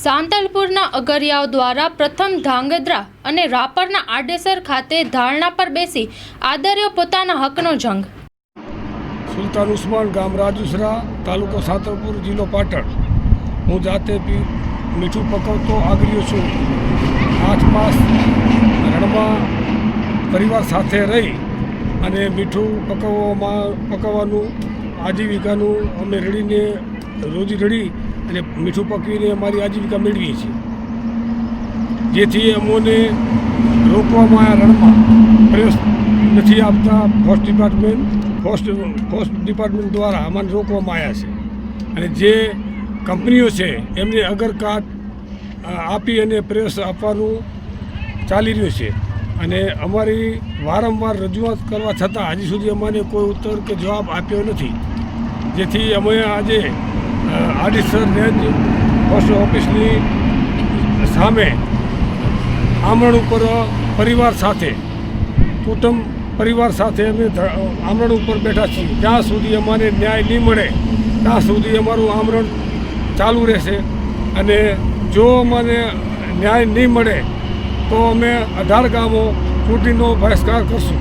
સાંતલપુરના અગરિયાઓ દ્વારા પ્રથમ ધાંગધ્રા અને રાપરના આડેસર ખાતે ધારણા પર બેસી આદર્યો પોતાના હકનો જંગ. સુલતાન ઉસ્માન ગામ રાજુસરા, તાલુકો સાંતલપુર, જિલ્લો પાટણ. હું જાતે મીઠું પકવતો આગળ્યો છું. આઠ માસ રણમાં પરિવાર સાથે રહી અને મીઠું પકવવામાં, પકવવાનું, આજીવિકાનું અમે રડીને રોજી રડી અને મીઠું પકવીને અમારી આજીવિકા મેળવીએ છીએ. જેથી અમોને રોકવામાં આવ્યા રણમાં પ્રયાસ નથી આપતા forest department forest forest department દ્વારા અમાને રોકવામાં આવ્યા છે. અને જે કંપનીઓ છે, એમને અગરકાટ આપી અને પ્રેસ આપવાનું ચાલી રહ્યું છે. અને અમારી વારંવાર રજૂઆત કરવા છતાં, હજી સુધી અમને કોઈ ઉત્તર કે જવાબ આપ્યો નથી. જેથી અમે આજે આડીસર રેન્જ પોસ્ટ ઓફિસની સામે આમરણ ઉપર પરિવાર સાથે કુટુંબ પરિવાર સાથે અમે આમરણ ઉપર બેઠા છીએ. જ્યાં સુધી અમારે ન્યાય નહીં મળે ત્યાં સુધી અમારું આમરણ ચાલુ રહેશે. અને જો અમને ન્યાય નહીં મળે તો અમે અઢાર ગામો ચૂંટણીનો બહિષ્કાર કરશું.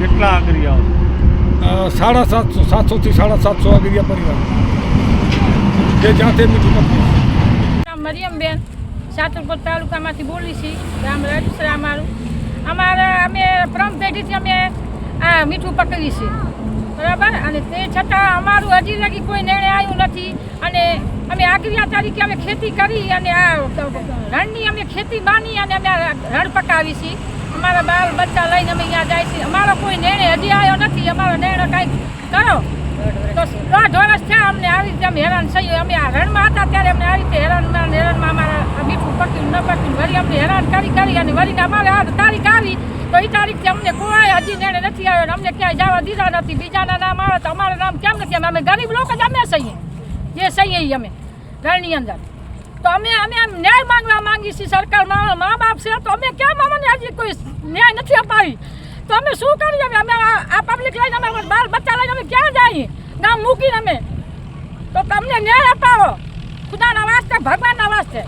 કેટલા આગરિયાઓ? સાડા સાતસો સાતસોથી સાડા સાતસો આગળિયા પરિવાર. જે જાતે મીઠું પકવે મરિયમબેન, સાતરપુર તાલુકામાંથી બોલી છીએ ગામ રાજુસરા અમારું. અમારે, અમે પ્રમ પેઢીથી અમે આ મીઠું પકડી છે. બરાબર? અને તે છતાં અમારું હજી લગી કોઈ નિર્ણય આવ્યું નથી. અને અમે આગરિયા તરીકે અમે ખેતી કરી અને આ રણની અમે ખેતી બાની અને અમે રણ પકાવી છીએ અમારા બાલ બચ્ચા લઈને અમે અહીંયા જાય છે. અમારો કોઈ નિર્ણય હજી આવ્યો નથી. અમારો નિર્ણય કાંઈક કરો તો દોઢ વર્ષ થયા અમને આવી રીતે અમે હેરાન થઈએ અમે આ રણમાં હતા ત્યારે અમને આ રીતે હેરાનમાં હેરાનમાં અમારા મીઠું પક્યું ન પક્યું વળી અમને હેરાન કરી કરી અને વળીને અમારે આ તારીખ આવી તો એ તારીખથી અમને કોઈ હજી નિર્ણય નથી આવ્યો અમને ક્યાંય જવા દીધા નથી. બીજાના નામ આવે તો અમારા નામ કેમ નથી અમે ગરીબ લોકો જ અમે સહીએ જે સહીએ અમે રણની અંદર. તો અમે અમે ન્યાય માંગવા માંગીએ છીએ સરકાર મા બાપ છે તો અમે કેમ અમને હજી કોઈ ન્યાય નથી અપાવી? તો અમે શું કરીએ? અમે આ પબ્લિક લઈને અમે બાલ બચ્ચા લઈને અમે ક્યાં જઈએ? ગામ મૂકીને અમે. તો તમને ન્યાય અપાવો. ખુદાના વાસ્તે ભગવાનના વાસ્તે.